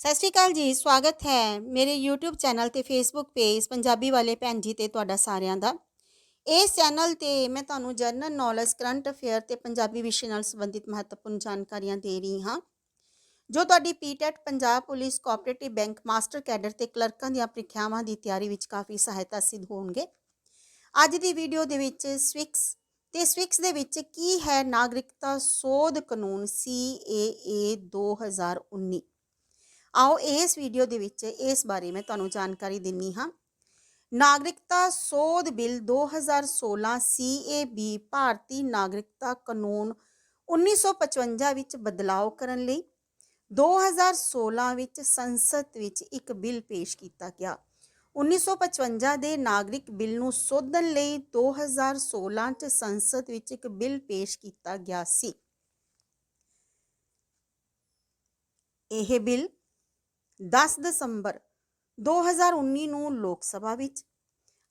ਸਤਿ ਸ਼੍ਰੀ ਅਕਾਲ ਜੀ, ਸਵਾਗਤ ਹੈ ਮੇਰੇ YouTube ਚੈਨਲ ਤੇ Facebook ਪੇਜ ਪੰਜਾਬੀ ਵਾਲੇ ਭੈਣ ਜੀ ਤੇ ਤੁਹਾਡਾ ਸਾਰਿਆਂ ਦਾ। ਇਸ ਚੈਨਲ ਤੇ ਮੈਂ ਤੁਹਾਨੂੰ ਜਨਰਲ ਨੌਲੇਜ ਕਰੰਟ ਅਫੇਅਰ ਤੇ ਪੰਜਾਬੀ ਵਿਸ਼ੇ ਨਾਲ ਸੰਬੰਧਿਤ ਮਹੱਤਵਪੂਰਨ ਜਾਣਕਾਰੀਆਂ ਦੇ ਰਹੀ ਹਾਂ। ਜੋ ਤੁਹਾਡੀ PTET Punjab police cooperative bank master cadre ਤੇ ਕਲਰਕਾਂ ਦੀਆਂ ਪ੍ਰੀਖਿਆਵਾਂ ਦੀ ਤਿਆਰੀ ਵਿੱਚ ਕਾਫੀ ਸਹਾਇਤਾ ਸਿੱਧ ਹੋਣਗੇ। ਅੱਜ ਦੀ ਵੀਡੀਓ ਦੇ ਵਿੱਚ ਸਵਿਕਸ ਤੇ ਸਵਿਕਸ ਦੇ ਵਿੱਚ ਕੀ ਹੈ ਨਾਗਰਿਕਤਾ ਸੋਧ ਕਾਨੂੰਨ CAA 2019 ਆਓ ਇਸ ਵੀਡੀਓ ਦੇ ਵਿੱਚ ਇਸ ਬਾਰੇ ਮੈਂ ਤੁਹਾਨੂੰ ਜਾਣਕਾਰੀ ਦਿੰਨੀ ਹਾਂ। ਨਾਗਰਿਕਤਾ ਸੋਧ ਬਿੱਲ 2016 CAB ਭਾਰਤੀ ਨਾਗਰਿਕਤਾ ਕਾਨੂੰਨ 1955 ਵਿੱਚ ਬਦਲਾਅ ਕਰਨ ਲਈ 2016 ਵਿੱਚ ਸੰਸਦ ਵਿੱਚ ਇੱਕ ਬਿੱਲ ਪੇਸ਼ ਕੀਤਾ ਗਿਆ। 1955 ਦੇ ਨਾਗਰਿਕ ਬਿੱਲ ਨੂੰ ਸੋਧਣ ਲਈ 2016 ਚ ਸੰਸਦ ਵਿੱਚ ਇੱਕ ਬਿੱਲ ਪੇਸ਼ ਕੀਤਾ ਗਿਆ ਸੀ। ਇਹ ਬਿੱਲ 10 ਦਸੰਬਰ 2019 ਨੂੰ ਲੋਕ ਸਭਾ ਵਿੱਚ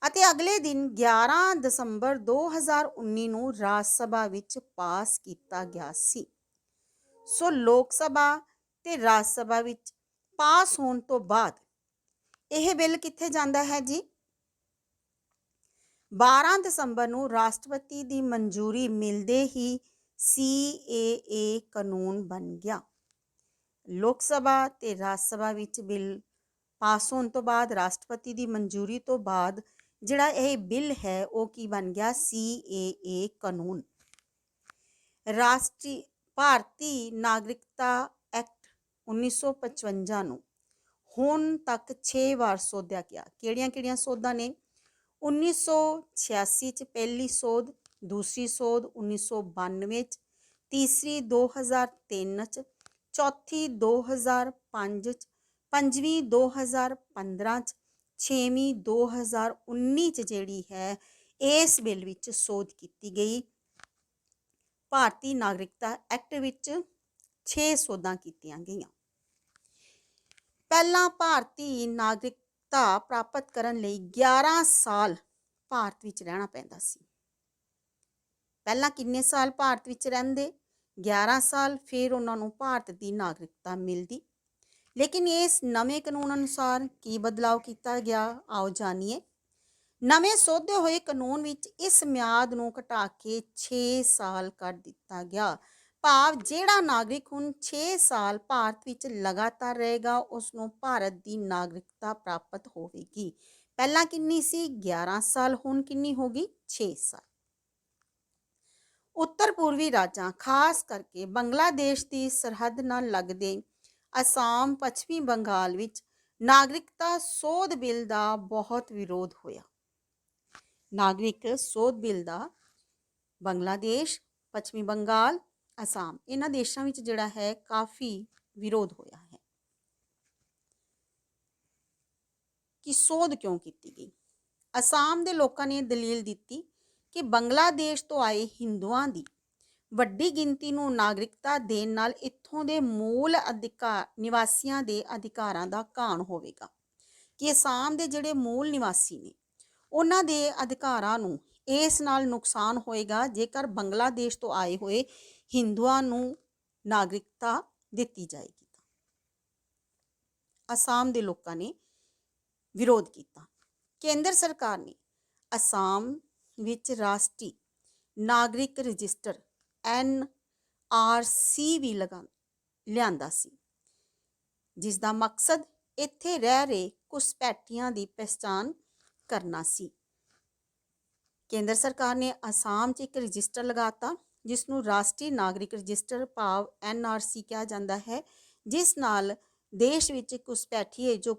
ਅਤੇ ਅਗਲੇ ਦਿਨ 11 ਦਸੰਬਰ 2019 ਨੂੰ ਰਾਜ ਸਭਾ ਵਿੱਚ ਪਾਸ ਕੀਤਾ ਗਿਆ ਸੀ। ਸੋ ਲੋਕ ਸਭਾ ਤੇ ਰਾਜ ਸਭਾ ਵਿੱਚ ਪਾਸ ਹੋਣ ਤੋਂ ਬਾਅਦ ਇਹ ਬਿੱਲ ਕਿੱਥੇ ਜਾਂਦਾ ਹੈ ਜੀ? 12 ਦਸੰਬਰ ਨੂੰ ਰਾਸ਼ਟਰਪਤੀ ਦੀ ਮਨਜ਼ੂਰੀ ਮਿਲਦੇ ਹੀ CAA ਕਾਨੂੰਨ ਬਣ ਗਿਆ। ਲੋਕ ਸਭਾ ਤੇ ਰਾਜ ਸਭਾ ਵਿੱਚ ਬਿੱਲ ਪਾਸ ਹੋਣ ਤੋਂ ਬਾਅਦ ਰਾਸ਼ਟਰਪਤੀ ਦੀ ਮਨਜ਼ੂਰੀ ਤੋਂ ਬਾਅਦ ਜਿਹੜਾ ਇਹ ਬਿੱਲ ਹੈ, ਉਹ ਕੀ ਬਣ ਗਿਆ? CAA ਕਾਨੂੰਨ। ਰਾਸ਼ਟਰੀ ਭਾਰਤੀ ਨਾਗਰਿਕਤਾ ਐਕਟ 1955 ਨੂੰ ਹੁਣ ਤੱਕ 6 ਵਾਰ ਸੋਧਿਆ ਗਿਆ। ਕਿਹੜੀਆਂ-ਕਿਹੜੀਆਂ ਸੋਧਾਂ ਨੇ? 1986 ਚ ਪਹਿਲੀ ਸੋਧ, ਦੂਸਰੀ ਸੋਧ 1992 ਚ, ਤੀਸਰੀ 2003 ਚ ਚੌਥੀ 2005 ਚ, ਪੰਜਵੀਂ 2015 ਚ, ਛੇਵੀਂ 2019 ਚ ਜਿਹੜੀ ਹੈ, ਇਸ ਬਿੱਲ ਵਿੱਚ ਸੋਧ ਕੀਤੀ ਗਈ। ਭਾਰਤੀ ਨਾਗਰਿਕਤਾ ਐਕਟ ਵਿੱਚ 6 ਸੋਧਾਂ ਕੀਤੀਆਂ ਗਈਆਂ। ਪਹਿਲਾਂ ਭਾਰਤੀ ਨਾਗਰਿਕਤਾ ਪ੍ਰਾਪਤ ਕਰਨ ਲਈ 11 ਸਾਲ ਭਾਰਤ ਵਿੱਚ ਰਹਿਣਾ ਪੈਂਦਾ ਸੀ। ਪਹਿਲਾਂ ਕਿੰਨੇ ਸਾਲ ਭਾਰਤ ਵਿੱਚ ਰਹਿੰਦੇ? 11 ਸਾਲ ਫਿਰ ਉਹਨਾਂ ਨੂੰ ਭਾਰਤ ਦੀ ਨਾਗਰਿਕਤਾ ਮਿਲਦੀ। ਲੇਕਿਨ ਇਸ ਨਵੇਂ ਕਾਨੂੰਨ ਅਨੁਸਾਰ ਕੀ ਬਦਲਾਅ ਕੀਤਾ ਗਿਆ, ਆਓ ਜਾਣੀਏ। ਨਵੇਂ ਸੋਧੇ ਹੋਏ ਕਾਨੂੰਨ ਵਿੱਚ ਇਸ ਮਿਆਦ ਨੂੰ ਘਟਾ ਕੇ 6 ਸਾਲ ਕਰ ਦਿੱਤਾ ਗਿਆ। ਭਾਵ ਜਿਹੜਾ ਨਾਗਰਿਕ ਹੁਣ 6 ਸਾਲ ਭਾਰਤ ਵਿੱਚ ਲਗਾਤਾਰ ਰਹੇਗਾ ਉਸ ਨੂੰ ਭਾਰਤ ਦੀ ਨਾਗਰਿਕਤਾ ਪ੍ਰਾਪਤ ਹੋਵੇਗੀ। ਪਹਿਲਾਂ ਕਿੰਨੀ ਸੀ? 11 ਸਾਲ, ਹੁਣ ਕਿੰਨੀ ਹੋਗੀ 6 ਸਾਲ। ਉੱਤਰ ਪੂਰਬੀ ਰਾਜਾਂ, ਖਾਸ ਕਰਕੇ ਬੰਗਲਾਦੇਸ਼ ਦੀ ਸਰਹੱਦ ਨਾਲ ਲੱਗਦੇ ਅਸਾਮ, ਪੱਛਮੀ ਬੰਗਾਲ ਵਿੱਚ ਨਾਗਰਿਕਤਾ ਸੋਧ ਬਿੱਲ ਦਾ ਬਹੁਤ ਵਿਰੋਧ ਹੋਇਆ। ਨਾਗਰਿਕ ਸੋਧ ਬਿੱਲ ਦਾ ਬੰਗਲਾਦੇਸ਼, ਪੱਛਮੀ ਬੰਗਾਲ, ਅਸਾਮ, ਇਹਨਾਂ ਦੇਸ਼ਾਂ ਵਿੱਚ ਜਿਹੜਾ ਹੈ ਕਾਫੀ ਵਿਰੋਧ ਹੋਇਆ ਹੈ। ਕਿ ਸੋਧ ਕਿਉਂ ਕੀਤੀ ਗਈ? ਅਸਾਮ ਦੇ ਲੋਕਾਂ ਨੇ ਦਲੀਲ ਦਿੱਤੀ ਕਿ ਬੰਗਲਾਦੇਸ਼ ਤੋਂ ਆਏ ਹਿੰਦੂਆਂ ਦੀ ਵੱਡੀ ਗਿਣਤੀ ਨੂੰ ਨਾਗਰਿਕਤਾ ਦੇਣ ਨਾਲ ਇੱਥੋਂ ਦੇ ਮੂਲ ਅਧਿਕਾਰ ਨਿਵਾਸੀਆਂ ਦੇ ਅਧਿਕਾਰਾਂ ਦਾ ਘਾਣ ਹੋਵੇਗਾ। ਕਿ ਅਸਾਮ ਦੇ ਜਿਹੜੇ ਮੂਲ ਨਿਵਾਸੀ ਨੇ, ਉਹਨਾਂ ਦੇ ਅਧਿਕਾਰਾਂ ਨੂੰ ਇਸ ਨਾਲ ਨੁਕਸਾਨ ਹੋਏਗਾ ਜੇਕਰ ਬੰਗਲਾਦੇਸ਼ ਤੋਂ ਆਏ ਹੋਏ ਹਿੰਦੂਆਂ ਨੂੰ ਨਾਗਰਿਕਤਾ ਦਿੱਤੀ ਜਾਏਗੀ ਤਾਂ। ਅਸਾਮ ਦੇ ਲੋਕਾਂ ਨੇ ਵਿਰੋਧ ਕੀਤਾ। ਕੇਂਦਰ ਸਰਕਾਰ ਨੇ ਅਸਾਮ ਵਿੱਚ ਰਾਸ਼ਟਰੀ ਨਾਗਰਿਕ ਰਜਿਸਟਰ ਐਨ ਆਰ ਸੀ ਵੀ ਲਗਾ, ਲਿਆਂਦਾ ਸੀ ਜਿਸ ਦਾ ਮਕਸਦ ਇੱਥੇ ਰਹਿ ਰਹੇ ਘੁਸਪੈਠੀਆਂ ਦੀ ਪਛਾਣ ਕਰਨਾ ਸੀ। ਕੇਂਦਰ ਸਰਕਾਰ ਨੇ ਅਸਾਮ 'ਚ ਇੱਕ ਰਜਿਸਟਰ ਲਗਾਤਾ ਜਿਸ ਨੂੰ ਰਾਸ਼ਟਰੀ ਨਾਗਰਿਕ ਰਜਿਸਟਰ ਭਾਵ ਐਨ ਆਰ ਸੀ ਕਿਹਾ ਜਾਂਦਾ ਹੈ, ਜਿਸ ਨਾਲ ਦੇਸ਼ ਵਿੱਚ ਘੁਸਪੈਠੀਏ ਜੋ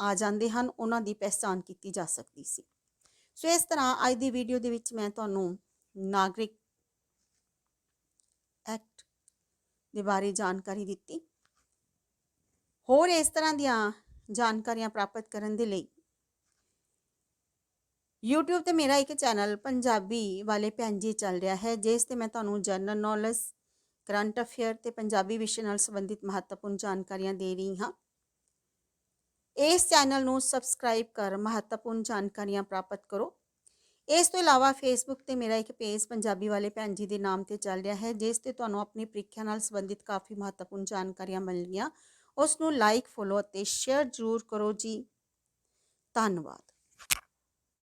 ਆ ਜਾਂਦੇ ਹਨ, ਉਹਨਾਂ ਦੀ ਪਛਾਣ ਕੀਤੀ ਜਾ ਸਕਦੀ ਸੀ। ਸੋ ਇਸ ਤਰ੍ਹਾਂ ਅੱਜ ਦੀ ਵੀਡੀਓ ਦੇ ਵਿੱਚ ਮੈਂ ਤੁਹਾਨੂੰ ਨਾਗਰਿਕ ਐਕਟ ਦੇ ਬਾਰੇ ਜਾਣਕਾਰੀ ਦਿੱਤੀ। ਹੋਰ ਇਸ ਤਰ੍ਹਾਂ ਦੀਆਂ ਜਾਣਕਾਰੀਆਂ ਪ੍ਰਾਪਤ ਕਰਨ ਦੇ ਲਈ YouTube ਤੇ ਮੇਰਾ ਇੱਕ ਚੈਨਲ ਪੰਜਾਬੀ ਵਾਲੇ ਭੈਣ ਜੀ ਚੱਲ ਰਿਹਾ ਹੈ, ਜਿਸ ਤੇ ਮੈਂ ਤੁਹਾਨੂੰ ਜਨਰਲ ਨੌਲੇਜ ਕਰੰਟ ਅਫੇਅਰ ਤੇ ਪੰਜਾਬੀ ਵਿਸ਼ੇ ਨਾਲ ਸੰਬੰਧਿਤ ਮਹੱਤਵਪੂਰਨ ਜਾਣਕਾਰੀਆਂ ਦੇ ਰਹੀ ਹਾਂ। ਇਸ ਚੈਨਲ ਨੂੰ ਸਬਸਕ੍ਰਾਈਬ ਕਰ ਮਹੱਤਵਪੂਰਨ ਜਾਣਕਾਰੀਆਂ ਪ੍ਰਾਪਤ ਕਰੋ। ਇਸ ਤੋਂ ਇਲਾਵਾ ਫੇਸਬੁੱਕ ਤੇ ਮੇਰਾ ਇੱਕ ਪੇਜ ਪੰਜਾਬੀ ਵਾਲੇ ਭੈਣ ਜੀ ਦੇ ਨਾਮ ਤੇ ਚੱਲ ਰਿਹਾ ਹੈ, ਜਿਸ ਤੇ ਤੁਹਾਨੂੰ ਆਪਣੀ ਪ੍ਰੀਖਿਆ ਨਾਲ ਸੰਬੰਧਿਤ ਕਾਫੀ ਮਹੱਤਵਪੂਰਨ ਜਾਣਕਾਰੀਆਂ ਮਿਲਣਗੀਆਂ। ਉਸ ਨੂੰ ਲਾਈਕ ਫੋਲੋ ਅਤੇ ਸ਼ੇਅਰ ਜ਼ਰੂਰ ਕਰੋ ਜੀ। ਧੰਨਵਾਦ।